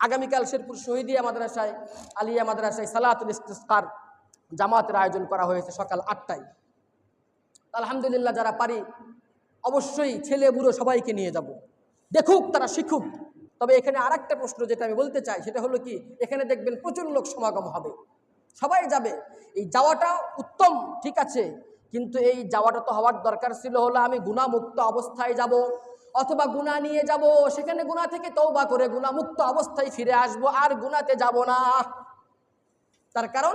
আগামীকাল শেরপুর শহীদিয়া মাদ্রাসায়, আলিয়া মাদ্রাসায় সালাতুল ইস্তিসকার জামাতের আয়োজন করা হয়েছে সকাল আটটায়। আলহামদুলিল্লাহ যারা পারি, অবশ্যই ছেলে বুড়ো সবাইকে নিয়ে যাব। দেখুক তারা শিখুক। তবে এখানে আর প্রশ্ন যেটা আমি বলতে চাই, সেটা হলো কি, এখানে দেখবেন প্রচুর লোক সমাগম হবে। সবাই যাবে। এই যাওয়াটা উত্তম, ঠিক আছে। কিন্তু এই যাওয়াটা তো হওয়ার দরকার ছিল হলো আমি গুণামুক্ত অবস্থায় যাব। অথবা গুণা নিয়ে যাব, সেখানে গুণা থেকে তৌবা করে গুণামুক্ত অবস্থায় ফিরে আসব, আর গুণাতে যাব না। তার কারণ,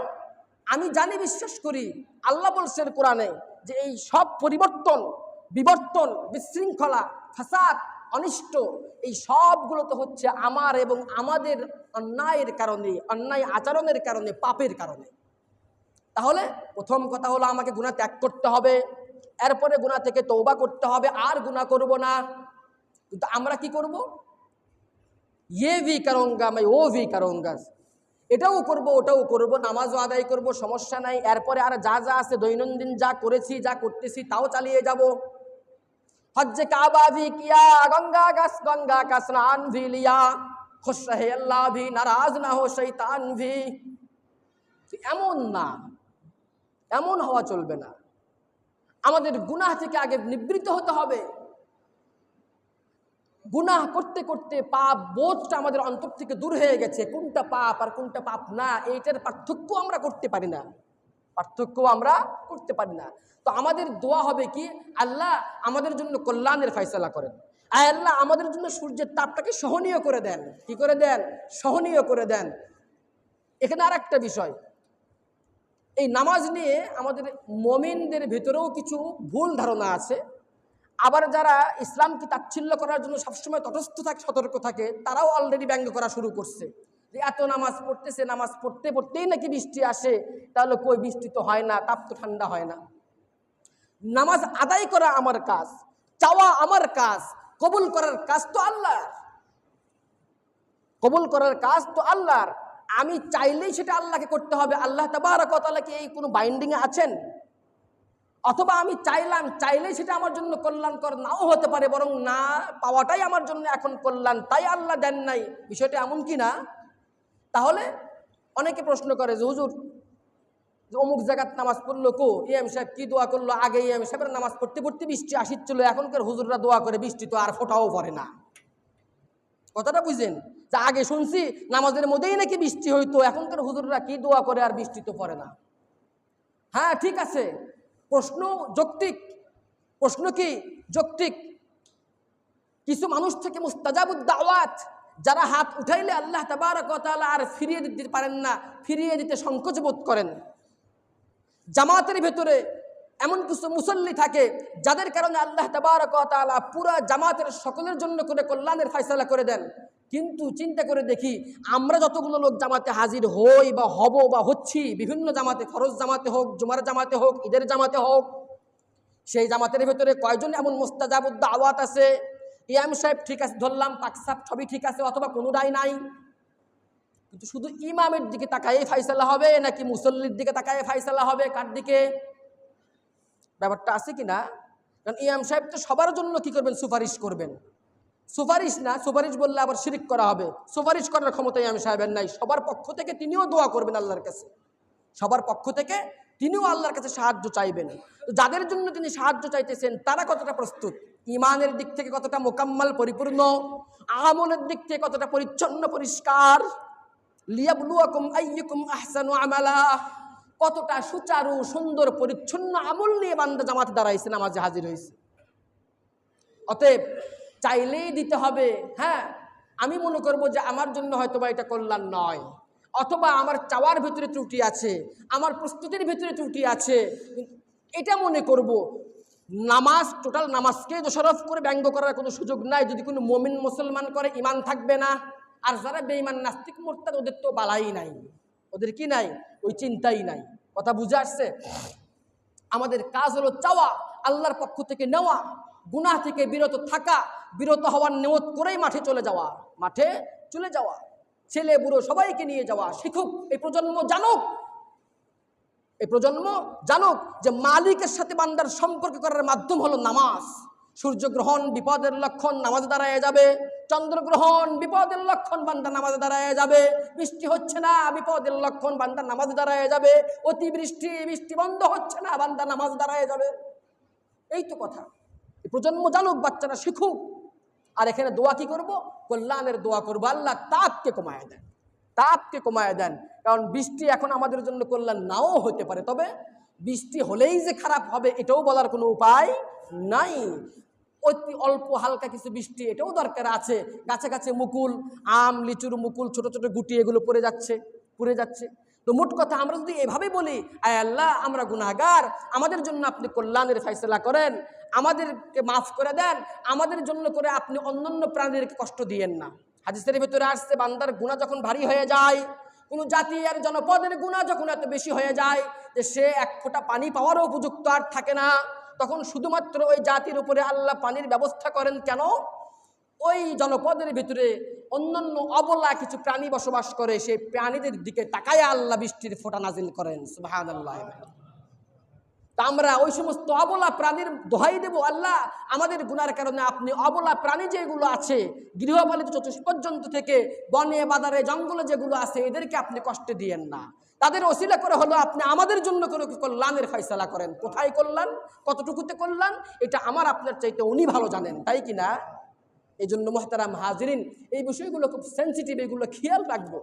আমি জানি, বিশ্বাস করি, আল্লাহ বলছেন কোরআনে যে এই সব পরিবর্তন, বিবর্তন, বিশৃঙ্খলা, ফাসাদ, অনিষ্ট, এই সবগুলো তো হচ্ছে আমার এবং আমাদের অন্যায়ের কারণে, অন্যায় আচরণের কারণে, পাপের কারণে। তাহলে প্রথম কথা হলো, আমাকে গুণা ত্যাগ করতে হবে, এরপরে গুণা থেকে তৌবা করতে হবে, আর গুণা করব না। কিন্তু আমরা কি করব? ইয়ে ভি করঙ্গা मैं ও ভি করঙ্গা। এটাও করব, ওটাও করব, নামাজও আদায় করব, সমস্যা নাই। এরপরে আর যা যা আছে, দৈনন্দিন যা করেছি, যা করতেছি, তাও চালিয়ে যাব। হজ্জে কাবা ভি কিয়া, গঙ্গা গাছ, গঙ্গা কা স্নান ভি লিয়া। খুশ রহে আল্লাহ ভি, নারাজ না হো শৈতান ভি। এমন না, এমন হওয়া চলবে না। আমাদের গুনাহ থেকে আগে নিবৃত্ত হতে হবে। গুনাহ করতে করতে পাপ বোধটা আমাদের অন্তর থেকে দূর হয়ে গেছে। কোনটা পাপ আর কোনটা পাপ না, এইটার পার্থক্য আমরা করতে পারি না। পার্থক্য আমরা করতে পারি না। তো আমাদের দোয়া হবে কি? আল্লাহ আমাদের জন্য কল্যাণের ফয়সলা করেন। আয় আল্লাহ আমাদের জন্য সূর্যের তাপটাকে সহনীয় করে দেন। কি করে দেন? সহনীয় করে দেন। এখানে আর একটা বিষয়। এই নামাজ নিয়ে আমাদের মমিনদের ভেতরেও কিছু ভুল ধারণা আছে। আবার যারা ইসলামকে তাচ্ছিল্য করার জন্য সবসময় তটস্থ থাকে, সতর্ক থাকে, তারাও অলরেডি ব্যঙ্গ করা শুরু করছে। যে এত নামাজ পড়তেছে, নামাজ পড়তে পড়তেই নাকি বৃষ্টি আসে, তাহলে কই বৃষ্টি তো হয় না, তাপ তো ঠান্ডা হয় না। নামাজ আদায় করা আমার কাজ, চাওয়া আমার কাজ, কবুল করার কাজ তো আল্লাহর। কবুল করার কাজ তো আল্লাহর। আমি চাইলেই সেটা আল্লাহকে করতে হবে। আল্লাহ তাবারকতালা কি এই কোনো বাইন্ডিংয়ে আছেন? অথবা আমি চাইলাম চাইলে সেটা আমার জন্য কল্যাণকর নাও হতে পারে, বরং না পাওয়াটাই আমার জন্য এখন কল্যাণ, তাই আল্লাহ দেন নাই। বিষয়টা এমন কি না? তাহলে অনেকে প্রশ্ন করে যে, হুজুর, যে অমুক জায়গার নামাজ পড়ল কো? ইএম সাহেব কি দোয়া করল? আগে ইএম সাহেবের নামাজ পড়তে পড়তে বৃষ্টি আসিচ্ছিল, এখনকার হুজুররা দোয়া করে বৃষ্টি তো আর ফোটাও পড়ে না। কথাটা বুঝেন? যে আগে শুনছি, নামাজের মধ্যেই নাকি বৃষ্টি হইতো, এখনকার হুজুররা কি দোয়া করে আর বৃষ্টি তো পড়ে না। হ্যাঁ ঠিক আছে। প্রশ্ন যৌক্তিক। প্রশ্ন কি? যৌক্তিক। কিছু মানুষ থেকে মুস্তাজাবুদ্দাওয়াত যারা হাত উঠাইলে আল্লাহ তাবারকতালা আর ফিরিয়ে দিতে পারেন না, ফিরিয়ে দিতে সংকোচ বোধ করেন। জামাতের ভেতরে এমন কিছু মুসল্লি থাকে যাদের কারণে আল্লাহ তাবারকতালা পুরা জামাতের সকলের জন্য করে কল্যাণের ফয়সলা করে দেন। কিন্তু চিন্তা করে দেখি, আমরা যতগুলো লোক জামাতে হাজির হই বা হব বা হচ্ছি, বিভিন্ন জামাতে, ফরজ জামাতে হোক, জুমার জামাতে হোক, ঈদের জামাতে হোক, সেই জামাতের ভেতরে কয়জন এমন মোস্তাজাবুদ্দা আওয়াত আছে? ইয়াম সাহেব ঠিক আছে, ধরলাম পাকসাপ সবই ঠিক আছে, অথবা কোনো কোনোটাই নাই। কিন্তু শুধু ইমামের দিকে তাকায়ে ফাইসালা হবে নাকি মুসল্লির দিকে তাকায়ে ফাইসালা হবে? কার দিকে? ব্যাপারটা আছে কি না কারণ ইমাম সাহেব তো সবার জন্য কি করবেন? সুপারিশ করবেন। সুপারিশ না, সুপারিশ বললে আবার শিরিক করা হবে। সুপারিশ করার ক্ষমতা ইমাম সাহেবের নাই। সবার পক্ষ থেকে তিনিও দোয়া করবেন আল্লাহর কাছে। সবার পক্ষ থেকে তিনিও আল্লাহর কাছে সাহায্য চাইবেন। যাদের জন্য তিনি সাহায্য চাইতেছেন, তারা কতটা প্রস্তুত? ইমানের দিক থেকে কতটা মোকাম্মাল পরিপূর্ণ? আমলের দিক থেকে কতটা পরিচ্ছন্ন, পরিষ্কার? লিয়াবলুয়াকুম আইয়ুকুম আহসানু আমালা। কতটা সুচারু, সুন্দর, পরিচ্ছন্ন, আমল নিয়ে বান্দা জামাতে দাঁড়াইছে নামাজে হাজির হয়েছে। অতএব চাইলেই দিতে হবে হ্যাঁ আমি মনে করব যে আমার জন্য হয়তো বা এটা কল্যাণ নয়। অথবা আমার চাওয়ার ভিতরে ত্রুটি আছে, আমার প্রস্তুতির ভিতরে ত্রুটি আছে এটা মনে করব, নামাজ, টোটাল নামাজকে দোষারোপ করে ব্যঙ্গ করার কোনো সুযোগ নাই। যদি কোনো মমিন মুসলমান করে ইমান থাকবে না। আর যারা বেঈমান, নাস্তিক, মোরতাদ, ওদের তো বালাই নাই। ওদের কি নাই? ওই চিন্তাই নাই। কথা বুঝে আসছে? আমাদের কাজ হলো চাওয়া, আল্লাহর পক্ষ থেকে নেওয়া, গুনাহ থেকে বিরত থাকা, বিরত হওয়ার নেওত করেই মাঠে চলে যাওয়া, মাঠে চলে যাওয়া। ছেলে, বুড়ো সবাইকে নিয়ে যাওয়া, শিখুক, এই প্রজন্ম জানুক। এই প্রজন্ম জানুক যে মালিকের সাথে বান্দার সম্পর্ক করার মাধ্যম হলো নামাজ। সূর্যগ্রহণ, বিপদের লক্ষণ নামাজ দাঁড়ায় যাবে। চন্দ্রগ্রহণ, বিপদের লক্ষণ বান্দা নামাজে দাঁড়ায় যাবে। বৃষ্টি হচ্ছে না, বিপদের লক্ষণ বান্দা নামাজে দাঁড়ায় যাবে। অতিবৃষ্টি, বৃষ্টি বন্ধ হচ্ছে না, বান্দা নামাজ দাঁড়ায় যাবে। এই তো কথা। প্রজন্ম জানুক, বাচ্চারা শিখুক। আর এখানে দোয়া কি করব? কল্যাণের দোয়া করব। আল্লাহ তাপকে কমায় দেন। তাপকে কমায় দেন। কারণ বৃষ্টি এখন আমাদের জন্য কল্যাণ নাও হতে পারে। তবে বৃষ্টি হলেই যে খারাপ হবে, এটাও বলার কোনো উপায় নাই। অতি অল্প হালকা কিছু বৃষ্টি, এটাও দরকার আছে। গাছে গাছে মুকুল, আম, লিচুর মুকুল, ছোট ছোট গুটি এগুলো পড়ে যাচ্ছে পড়ে যাচ্ছে। তো মোট কথা আমরা যদি এভাবে বলি, আয় আল্লাহ, আমরা গুনাহগার, আমাদের জন্য আপনি কল্যাণের ফয়সলা করেন, আমাদেরকে মাফ করে দেন, আমাদের জন্য করে আপনি অন্যান্য প্রাণীদেরকে কষ্ট দিয়েন না। হাদিসের ভিতরে আসছে, বান্দার গুণা যখন ভারী হয়ে যায়, কোনো জাতি আর জনপদের গুণা যখন এত বেশি হয়ে যায়, যে সে এক ফোঁটা পানি পাওয়ারও উপযুক্ত আর থাকে না। তখন শুধুমাত্র ওই জাতির উপরে আল্লাহ পানির ব্যবস্থা করেন কেন? ওই জনপদের ভিতরে অন্যান্য অবলা কিছু প্রাণী বসবাস করে, সেই প্রাণীদের দিকে তাকায় আল্লাহ বৃষ্টির ফোটা নাজিল করেন। সুবাহ আল্লাহ তা আমরা ওই সমস্ত অবলা প্রাণীর দোহাই দেব, আল্লাহ। আমাদের গুনার কারণে আপনি অবলা প্রাণী যেগুলো আছে, গৃহপালিত চতুষ্পদ জন্তু থেকে বনে, বাজারে, জঙ্গলে যেগুলো আছে, এদেরকে আপনি কষ্টে দিয়েন না। তাদের অশিলা করে হলো আপনি আমাদের জন্য করে কল্যাণের ফয়সালা করেন। কোথায় কল্যাণ? কতটুকুতে কল্যাণ? এটা আমার আপনার চাইতে উনি ভালো জানেন, তাই কি না? এই জন্য মোহতারাম হাজরিন, এই বিষয়গুলো খুব সেন্সিটিভ এগুলো খেয়াল রাখব।